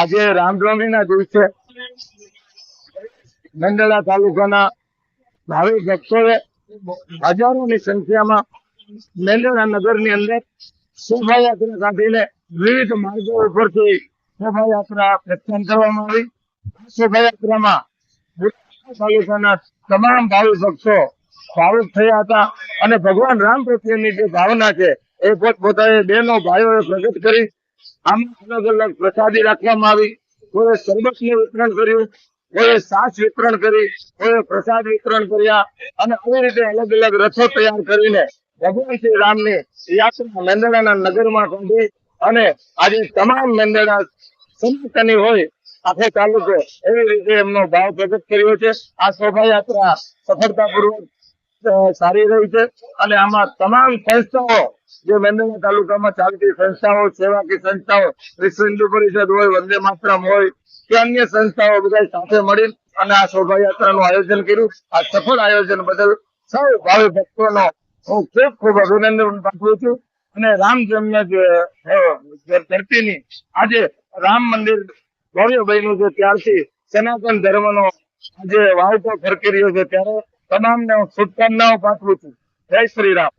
આજે રામનવમી ના દિવસે નંદડા તાલુકાના ભાવિક ભક્તોએ હજારોની સંખ્યામાં મેંદડા નગરની અંદર શોભાયાત્રા કાઢીને વિવિધ માર્ગો ઉપરથી શોભાયાત્રા પ્રસ્થાન કરવામાં આવી. શોભાયાત્રામાં તાલુકાના તમામ ભાવિ ભક્તો ભાવુક થયા હતા અને ભગવાન રામ પ્રત્યેની જે ભાવના છે, એ પોતપોતાએ નો ભાઈઓએ પ્રગટ કરી આમાં અલગ અલગ પ્રસાદી રાખવામાં આવી. કોઈ શરબતનું વિતરણ કર્યું કોઈ સાસ વિતરણ કરી કોઈ પ્રસાદ વિતરણ કર્યા અને આવી રીતે અલગ અલગ રથો તૈયાર કરીને ભગવાન શ્રી રામની યાત્રા મેંદડાના નગરમાં કાઢી અને આજે તમામ મેંદડા સંતની હોય, આખો તાલુકો એવી રીતે એમનો ભાવ પ્રગટ કર્યો છે. આ શોભાયાત્રા સફળતાપૂર્વક સારી રહી છે અને આમાં તમામ સંસ્થાઓ જે મહેન્દ્રનગર તાલુકામાં ચાલતી સંસ્થાઓ સેવાકી સંસ્થાઓ વિશ્વ હિન્દુ પરિષદ હોય, વંદે માતરમ હોય, કે અન્ય સંસ્થાઓ બધા સાથે મળી અને આ શોભાયાત્રાનું આયોજન કર્યું. આ સફળ આયોજન બદલ સૌ ભાવિ ભક્તોનો હું ખૂબ ખૂબ અભિનંદન પાઠવું છું. અને રામ જન્મ ધરતીની, આજે રામ મંદિર ભવ્ય બન્યું છે ત્યારથી સનાતન ધર્મનો આજે વાવટો ફરકી રહ્યો છે, ત્યારે તમામને હું શુભકામનાઓ પાઠવું છું. જય શ્રી રામ.